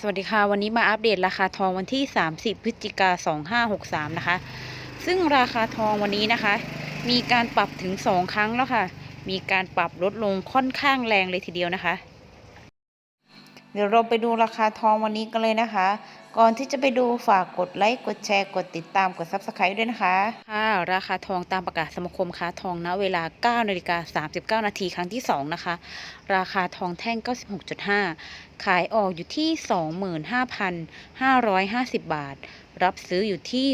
สวัสดีค่ะ วันนี้มาอัปเดตราคาทองวันที่ 30 พฤศจิกา2563 นะคะ ซึ่งราคาทองวันนี้นะคะ มีการปรับถึง 2 ครั้งแล้วค่ะ มีการปรับลดลงค่อนข้างแรงเลยทีเดียวนะคะ เดี๋ยวเราไปดูราคาทองวันนี้กันเลยนะคะ ก่อนที่จะไปดูฝากกดไลค์ กดแชร์ กดติดตาม กด Subscribe ด้วยนะคะ ค่ะ ราคาทองตามประกาศสมาคมค้าทองณเวลา9นาฬิกา39 นาทีครั้งที่ 2 นะคะ ราคาทองแท่ง 96.5 ขายออกอยู่ที่ 25,550 บาท รับซื้ออยู่ที่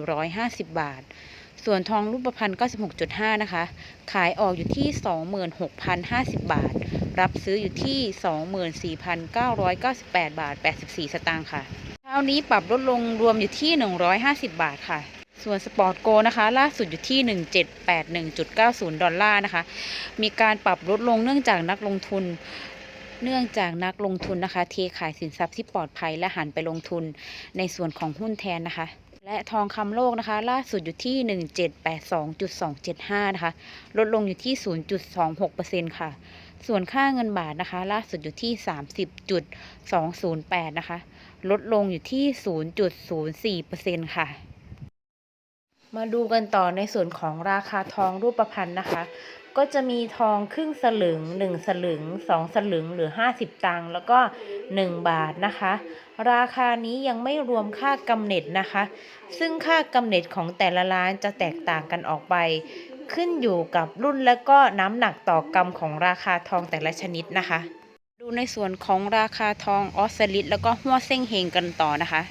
25,450 บาทส่วนทองรูปพรรณ96.5 นะคะ ขายออกอยู่ที่ 26,050 บาท รับซื้ออยู่ที่ 24,998 บาท 84 สตางค์ค่ะเช้านี้ปรับลดลงรวมอยู่ที่ 150 บาทค่ะ ส่วนสปอร์ตโกนะคะล่าสุดอยู่ที่ 1781.90 ดอลลาร์นะคะ มีการปรับลดลงเนื่องจากนักลงทุนเนื่องจากนักลงทุนนะคะ เทขายสินทรัพย์ที่ปลอดภัยและหันไปลงทุนในส่วนของหุ้นแทนนะคะ และทองคำโลกนะคะ ล่าสุดอยู่ที่ 1782.275 นะคะ ลดลงอยู่ที่ 0.26%ค่ะ ส่วนค่าเงินบาทนะคะ ล่าสุดอยู่ที่ 30.208 นะคะ ลดลงอยู่ที่ 0.04%ค่ะ มาดูกันต่อในส่วนของราคาทองรูปพรรณนะคะ ก็จะมีทองครึ่งสลึง 1 สลึง 2 สลึงหรือ 50 ตังค์แล้วก็ 1 บาทนะคะ ราคานี้ยังไม่รวมค่ากำเนิดนะคะ ซึ่งค่ากำเนิดของแต่ละร้านจะแตกต่างกันออกไป ขึ้นอยู่กับรุ่นและก็น้ำหนักต่อกรัมของราคาทองแต่ละชนิดนะคะ ดูในส่วนของราคาทองออสเซลิตแล้วก็หัวเส้งเฮงกันต่อนะคะ